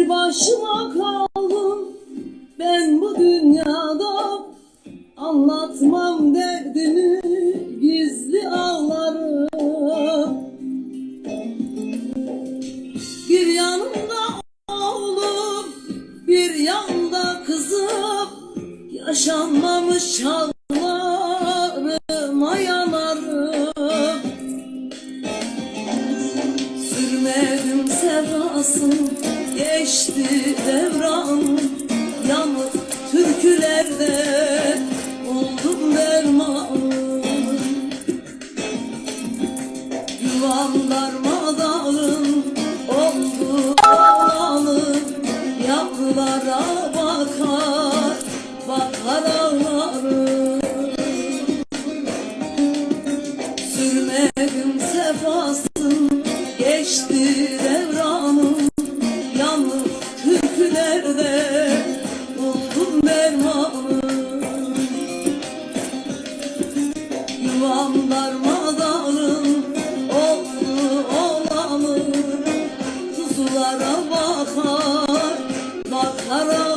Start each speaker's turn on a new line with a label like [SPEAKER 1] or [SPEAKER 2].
[SPEAKER 1] Bir başıma kaldım. Ben bu dünyada Anlatmam derdimi gizli ağlarım. Bir yanımda oğlum bir yanda kızım. Yaşanmamış çağlarıma yanarım Sürmedim sevdasın geçti devran. Yanık türkülerde oldum dermanım. Yuvam darmadağın oldu olalı Yaklara bakar bakar ağlarım Sürmedim sefasın geçti devranım Yuvam darmadağın oldu olanı Kuzulara bakar bakar